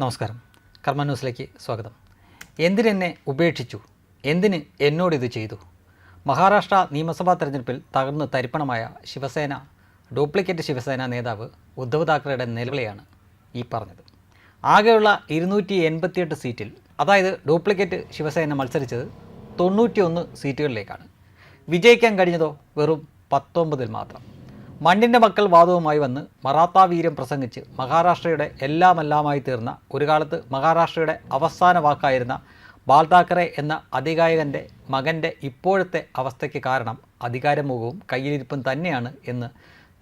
നമസ്കാരം. കർമ്മ ന്യൂസിലേക്ക് സ്വാഗതം. എന്തിനെന്നെ ഉപേക്ഷിച്ചു? എന്തിന് ഇത് ചെയ്തു? മഹാരാഷ്ട്ര നിയമസഭാ തെരഞ്ഞെടുപ്പിൽ തകർന്ന് തരിപ്പണമായ ശിവസേന ഡ്യൂപ്ലിക്കേറ്റ് ശിവസേന നേതാവ് ഉദ്ധവ് താക്കറെയുടെ നിലവിളിയാണ് ഈ പറഞ്ഞത്. ആകെയുള്ള ഇരുന്നൂറ്റി എൺപത്തിയെട്ട് സീറ്റിൽ അതായത് ഡ്യൂപ്ലിക്കേറ്റ് ശിവസേന മത്സരിച്ചത് തൊണ്ണൂറ്റിയൊന്ന് സീറ്റുകളിലേക്കാണ്. വിജയിക്കാൻ കഴിഞ്ഞതോ വെറും പത്തൊമ്പതിൽ മാത്രം. മണ്ണിന്റെ മക്കൾ വാദവുമായി വന്ന് മറാത്ത വീര്യം പ്രസംഗിച്ച് മഹാരാഷ്ട്രയുടെ എല്ലാമെല്ലാമായി തീർന്ന ഒരു കാലത്ത് മഹാരാഷ്ട്രയുടെ അവസാന വാക്കായിരുന്ന ബാൽ താക്കറെ എന്ന അധികായകന്റെ മകന്റെ ഇപ്പോഴത്തെ അവസ്ഥയ്ക്ക് കാരണം അധികാരമുഖവും കയ്യിലിരിപ്പും തന്നെയാണ് എന്ന്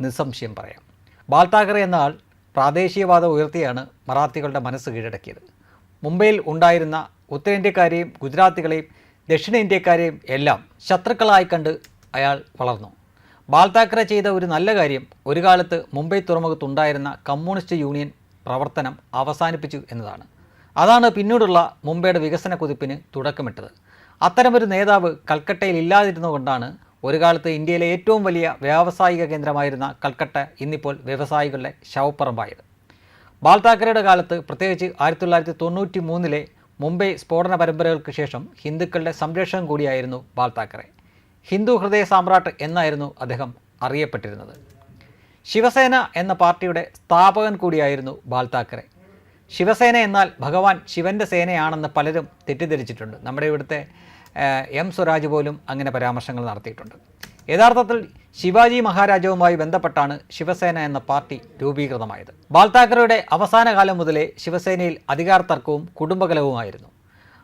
നിസ്സംശയം പറയാം. ബാൽ താക്കറെ എന്ന ആൾ പ്രാദേശികവാദം ഉയർത്തിയാണ് മറാത്തികളുടെ മനസ്സ് കീഴടക്കിയത്. മുംബൈയിൽ ഉണ്ടായിരുന്ന ഉത്തരേന്ത്യക്കാരെയും ഗുജറാത്തികളെയും ദക്ഷിണേന്ത്യക്കാരെയും എല്ലാം ശത്രുക്കളായി കണ്ട് അയാൾ വളർന്നു. ബാൽ താക്കറെ ചെയ്ത ഒരു നല്ല കാര്യം ഒരു കാലത്ത് മുംബൈ തുറമുഖത്തുണ്ടായിരുന്ന കമ്മ്യൂണിസ്റ്റ് യൂണിയൻ പ്രവർത്തനം അവസാനിപ്പിച്ചു എന്നതാണ്. അതാണ് പിന്നീടുള്ള മുംബൈയുടെ വികസന കുതിപ്പിന് തുടക്കമിട്ടത്. അത്തരമൊരു നേതാവ് കൽക്കട്ടയിൽ ഇല്ലാതിരുന്നുകൊണ്ടാണ് ഒരു കാലത്ത് ഇന്ത്യയിലെ ഏറ്റവും വലിയ വ്യാവസായിക കേന്ദ്രമായിരുന്ന കൽക്കട്ട ഇന്നിപ്പോൾ വ്യവസായികളുടെ ശവപ്പറമ്പായത്. ബാൽ താക്കറയുടെ കാലത്ത് പ്രത്യേകിച്ച് ആയിരത്തി തൊള്ളായിരത്തി തൊണ്ണൂറ്റി മൂന്നിലെ മുംബൈ സ്ഫോടന പരമ്പരകൾക്ക് ശേഷം ഹിന്ദുക്കളുടെ സംരക്ഷണം കൂടിയായിരുന്നു ബാൽ താക്കറെ. ഹിന്ദു ഹൃദയ സാമ്രാട്ട് എന്നായിരുന്നു അദ്ദേഹം അറിയപ്പെട്ടിരുന്നത്. ശിവസേന എന്ന പാർട്ടിയുടെ സ്ഥാപകൻ കൂടിയായിരുന്നു ബാൽ താക്കറെ. ശിവസേന എന്നാൽ ഭഗവാൻ ശിവന്റെ സേനയാണെന്ന് പലരും തെറ്റിദ്ധരിച്ചിട്ടുണ്ട്. നമ്മുടെ ഇവിടുത്തെ എം സ്വരാജ് പോലും അങ്ങനെ പരാമർശങ്ങൾ നടത്തിയിട്ടുണ്ട്. യഥാർത്ഥത്തിൽ ശിവാജി മഹാരാജാവുമായി ബന്ധപ്പെട്ടാണ് ശിവസേന എന്ന പാർട്ടി രൂപീകൃതമായത്. ബാൽ താക്കറയുടെ അവസാന കാലം മുതലേ ശിവസേനയിൽ അധികാര തർക്കവും കുടുംബകലവുമായിരുന്നു.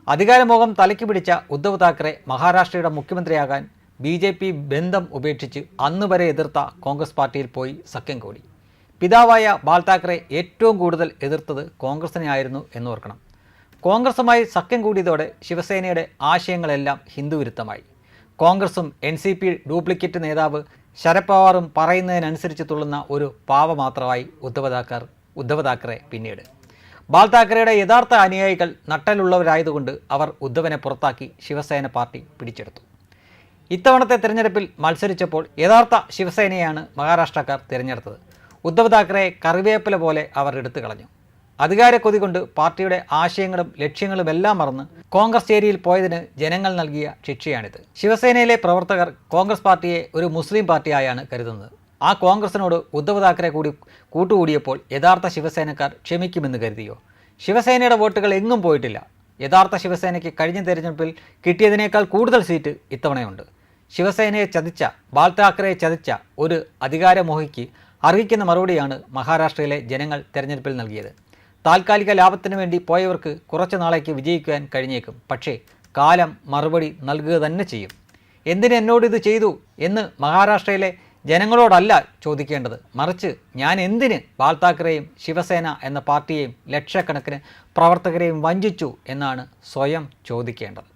അധികാരമോഹം തലയ്ക്ക് പിടിച്ച ഉദ്ധവ് താക്കറെ മഹാരാഷ്ട്രയുടെ മുഖ്യമന്ത്രിയാകാൻ ബി ജെ പി ബന്ധം ഉപേക്ഷിച്ച് അന്ന് വരെ എതിർത്ത കോൺഗ്രസ് പാർട്ടിയിൽ പോയി സഖ്യം കൂടി. പിതാവായ ബാൽ താക്കറെ ഏറ്റവും കൂടുതൽ എതിർത്തത് കോൺഗ്രസിനെ ആയിരുന്നു എന്നോർക്കണം കോൺഗ്രസുമായി സഖ്യം കൂടിയതോടെ ശിവസേനയുടെ ആശയങ്ങളെല്ലാം ഹിന്ദുവിരുദ്ധമായി കോൺഗ്രസും എൻ സി പി ഡ്യൂപ്ലിക്കേറ്റ് നേതാവ് ശരത് പവാറും പറയുന്നതിനനുസരിച്ച് തുള്ളുന്ന ഒരു പാവ മാത്രമായി ഉദ്ധവ് താക്കർ ഉദ്ധവ് താക്കറെ പിന്നീട്. ബാൽ യഥാർത്ഥ അനുയായികൾ നട്ടലുള്ളവരായതുകൊണ്ട് അവർ ഉദ്ധവനെ പുറത്താക്കി ശിവസേന പാർട്ടി പിടിച്ചെടുത്തു. ഇത്തവണത്തെ തിരഞ്ഞെടുപ്പിൽ മത്സരിച്ചപ്പോൾ യഥാർത്ഥ ശിവസേനയാണ് മഹാരാഷ്ട്രക്കാർ തിരഞ്ഞെടുത്തത്. ഉദ്ധവ് താക്കറെ കറിവേപ്പില പോലെ അവർ എടുത്തു കളഞ്ഞു. അധികാര കൊതി കൊണ്ട് പാർട്ടിയുടെ ആശയങ്ങളും ലക്ഷ്യങ്ങളും എല്ലാം മറന്ന് കോൺഗ്രസ് ചേരിയിൽ പോയതിന് ജനങ്ങൾ നൽകിയ ശിക്ഷയാണിത്. ശിവസേനയിലെ പ്രവർത്തകർ കോൺഗ്രസ് പാർട്ടിയെ ഒരു മുസ്ലിം പാർട്ടിയായാണ് കരുതുന്നത്. ആ കോൺഗ്രസിനോട് ഉദ്ധവ് താക്കറെ കൂടി കൂട്ടുകൂടിയപ്പോൾ യഥാർത്ഥ ശിവസേനക്കാർ ക്ഷമിക്കുമെന്ന് കരുതിയോ? ശിവസേനയുടെ വോട്ടുകൾ എങ്ങും പോയിട്ടില്ല. യഥാർത്ഥ ശിവസേനയ്ക്ക് കഴിഞ്ഞ തെരഞ്ഞെടുപ്പിൽ കിട്ടിയതിനേക്കാൾ കൂടുതൽ സീറ്റ് ഇത്തവണയുണ്ട്. ശിവസേനയെ ചതിച്ച ബാൽ താക്കറയെ ചതിച്ച ഒരു അധികാരമോഹിക്ക് അർഹിക്കുന്ന മറുപടിയാണ് മഹാരാഷ്ട്രയിലെ ജനങ്ങൾ തെരഞ്ഞെടുപ്പിൽ നൽകിയത്. താൽക്കാലിക ലാഭത്തിനു വേണ്ടി പോയവർക്ക് കുറച്ചു നാളേക്ക് വിജയിക്കുവാൻ കഴിഞ്ഞേക്കും. പക്ഷേ കാലം മറുപടി നൽകുക തന്നെ ചെയ്യും. എന്തിന് എന്നോട് ഇത് ചെയ്തു എന്ന് മഹാരാഷ്ട്രയിലെ ജനങ്ങളോടല്ല ചോദിക്കേണ്ടത്. മറിച്ച് ഞാൻ എന്തിന് ബാൽ ശിവസേന എന്ന പാർട്ടിയെയും ലക്ഷക്കണക്കിന് പ്രവർത്തകരെയും വഞ്ചിച്ചു എന്നാണ് സ്വയം ചോദിക്കേണ്ടത്.